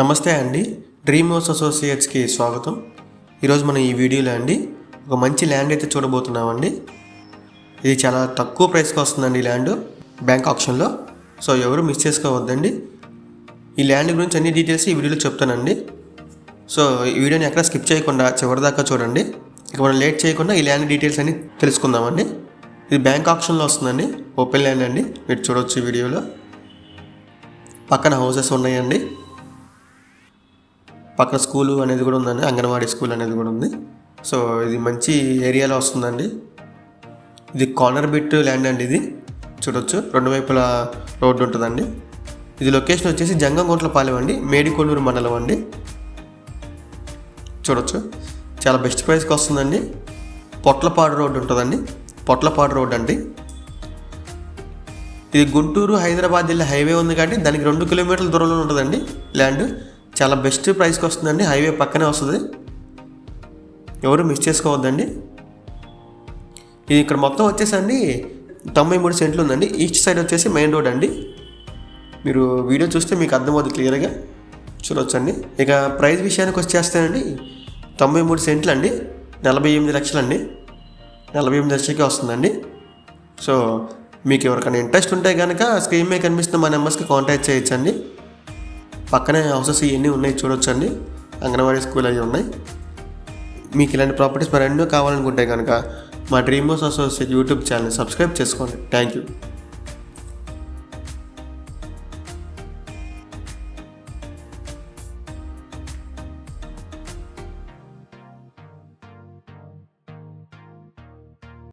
నమస్తే అండి. Dream house అసోసియేట్స్కి స్వాగతం. ఈరోజు మనం ఈ వీడియోలో అండి ఒక మంచి ల్యాండ్ అయితే చూడబోతున్నామండి. ఇది చాలా తక్కువ ప్రైస్కి వస్తుందండి ఈ ల్యాండ్ బ్యాంక్ ఆప్షన్లో. సో ఎవరు మిస్ చేసుకోవద్దండి. ఈ ల్యాండ్ గురించి అన్ని డీటెయిల్స్ ఈ వీడియోలో చెప్తానండి. సో ఈ వీడియోని ఎక్కడ స్కిప్ చేయకుండా చివరిదాకా చూడండి. ఇక మనం లేట్ చేయకుండా ఈ ల్యాండ్ డీటెయిల్స్ అన్ని తెలుసుకుందామండి. ఇది బ్యాంక్ ఆప్షన్లో వస్తుందండి. ఓపెన్ ల్యాండ్ అండి. మీరు చూడవచ్చు ఈ వీడియోలో. పక్కన హౌసెస్ ఉన్నాయండి. పక్కన స్కూలు అనేది కూడా ఉందండి అంగన్వాడీ స్కూల్ అనేది కూడా ఉంది. సో ఇది మంచి ఏరియాలో వస్తుందండి. ఇది కార్నర్ బిట్ ల్యాండ్ అండి ఇది. చూడొచ్చు రెండు వైపుల రోడ్డు ఉంటుందండి. ఇది లొకేషన్ వచ్చేసి జంగంగుంట్లపాలెం అండి మేడికొల్లూరు మండలం అండి. చూడొచ్చు చాలా బెస్ట్ ప్రైస్కి వస్తుందండి. పొట్లపాడు రోడ్డు ఉంటుందండి పొట్లపాడు రోడ్ అండి. ఇది గుంటూరు హైదరాబాద్ వెళ్ళే హైవే ఉంది కాబట్టి దానికి రెండు కిలోమీటర్ల దూరంలో ఉంటుందండి ల్యాండ్. చాలా బెస్ట్ ప్రైస్కి వస్తుందండి. హైవే పక్కనే వస్తుంది. ఎవరు మిస్ చేసుకోవద్దండి. ఇది ఇక్కడ మొత్తం వచ్చేసండి. తొంభై మూడు సెంట్లు ఉందండి. ఈస్ట్ సైడ్ వచ్చేసి మెయిన్ రోడ్ అండి. మీరు వీడియో చూస్తే మీకు అర్థమవుతుంది క్లియర్గా చూడొచ్చండి. ఇక ప్రైస్ విషయానికి వచ్చేస్తానండి. తొంభై మూడు సెంట్లు అండి నలభై ఎనిమిది లక్షలండి. నలభై ఎనిమిది లక్షలకి వస్తుందండి. సో మీకు ఎవరికైనా ఇంట్రెస్ట్ ఉంటే కనుక స్క్రీన్ మీద కనిపిస్తున్న మా నెంబర్స్కి కాంటాక్ట్ చేయొచ్చండి. పక్కనే హౌసెస్ ఇవన్నీ ఉన్నాయి చూడొచ్చండి. అంగన్వాడీ స్కూల్ అవి ఉన్నాయి. మీకు ఇలాంటి ప్రాపర్టీస్ మరెన్నో కావాలనుకుంటే కనుక మా dream house associate YouTube channel subscribe చేసుకోండి. Thank you